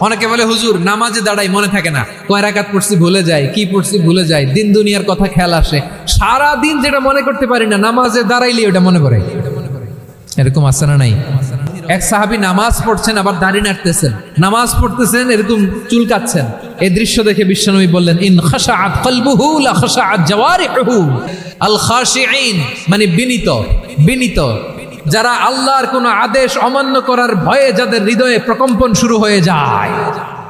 অনেকে বলে, হুজুর, নামাজে দাঁড়াই মনে থাকে না। কয় রাকাত পড়ছি, ভুলে যায় কি পড়ছি, ভুলে যায় দিন দুনিয়ার কথা খেয়াল আসে। সারা দিন যেটা মনে করতে পারি না, নামাজে দাঁড়াইলে ওটা মনে পড়ে। এরকম আছে না নাই? এক সাহাবী নামাজ পড়ছেন, আবার দাড়ি নাড়তেছেন। নামাজ পড়তেছেন, এরকম চুল কাচ্ছেন এই দৃশ্য দেখে বিশ্বনবী বললেন, ইন খাশাআত কলবুহু লা খাশাআত জাওয়ারিহু আল খাশিঈন। মানে বিনীত বিনীত। যারা আল্লাহর কোনো আদেশ অমান্য করার ভয়ে যাদের হৃদয়ে প্রকম্পন শুরু হয়ে যায়।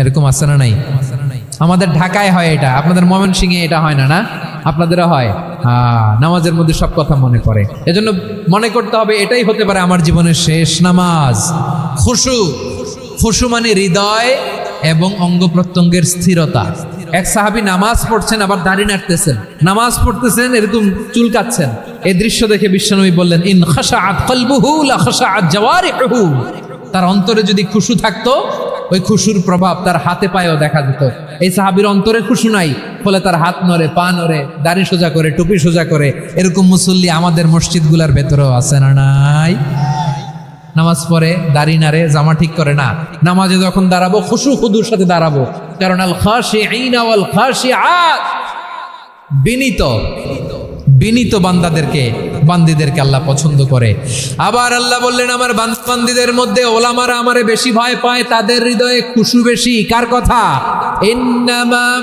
এরকম আছে না নাই? আমাদের ঢাকায় হয় এটা, আপনাদের ময়মনসিংহে এটা হয় না না? আপনাদেরও হয়। হ্যাঁ নামাজের মধ্যে সব কথা মনে পড়ে। এজন্য মনে করতে হবে, এটাই হতে পারে আমার জীবনের শেষ নামাজ। খুশু খুশু মানে হৃদয় এবং অঙ্গ প্রত্যঙ্গের স্থিরতা। এক সাহাবী নামাজ পড়ছেন, আবার দাড়ি নাড়তেছেন। নামাজ পড়তেছেন, এরকম চুল কাচ্ছেন এই দৃশ্য দেখে বিশ্বনবী বললেন, ইন খাশাআত কলবুহু লা খাশাআত জাওয়ারিহু তার অন্তরে যদি খুশু থাকতো ওই খুশুর প্রভাব তার হাতে পায়েও দেখা যেত। এই সাহাবির অন্তরে খুশু নাই, ফলে তার হাত নড়ে, পা নড়ে, দাড়ি সোজা করে, টুপি সোজা করে, এরকম মুসল্লি আমাদের মসজিদগুলোর ভেতরেও আছে না নাই? নামাজ পড়ে, দাড়ি নাড়ে, জামা ঠিক করে না। নামাজে যখন দাঁড়াবো, খুশু খুদুর সাথে দাঁড়াবো। কারণ আল খাসি আইনা ওয়াল খাসি বিনীত। বিনীত বান্দাদেরকে, বান্দিদেরকে আল্লাহ পছন্দ করে। আবার আল্লাহ বললেন, আমার বান্দ- বান্দিদের মধ্যে ওলামারা আমারে বেশি ভয় পায়, তাদের হৃদয়ে খুশু বেশি। কার কথা? ইন্নামা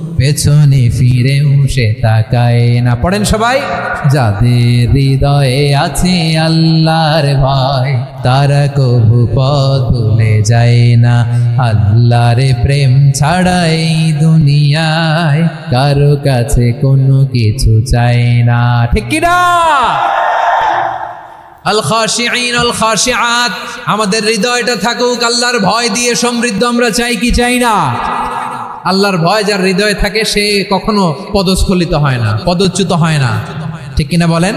পেছনে ফিরেও সে তাকায় না। পড়েন সবাই। যাদের হৃদয়ে আছে আল্লাহর ভয়, তারা কবু পথ ভুলে যায় না। আল্লাহর প্রেম ছাড়াই দুনিয়ায় কারও কাছে কোনো কিছু চায় না। ঠিক কিনা আমাদের হৃদয়টা থাকুক, আল্লাহর ভয় দিয়ে সমৃদ্ধ আমরা চাই কি চাই না? আল্লাহর ভয় যার হৃদয়ে থাকে, সে কখনো পদস্খলিত হয় না, পদচ্যুত হয় না। ঠিক কিনা বলেন?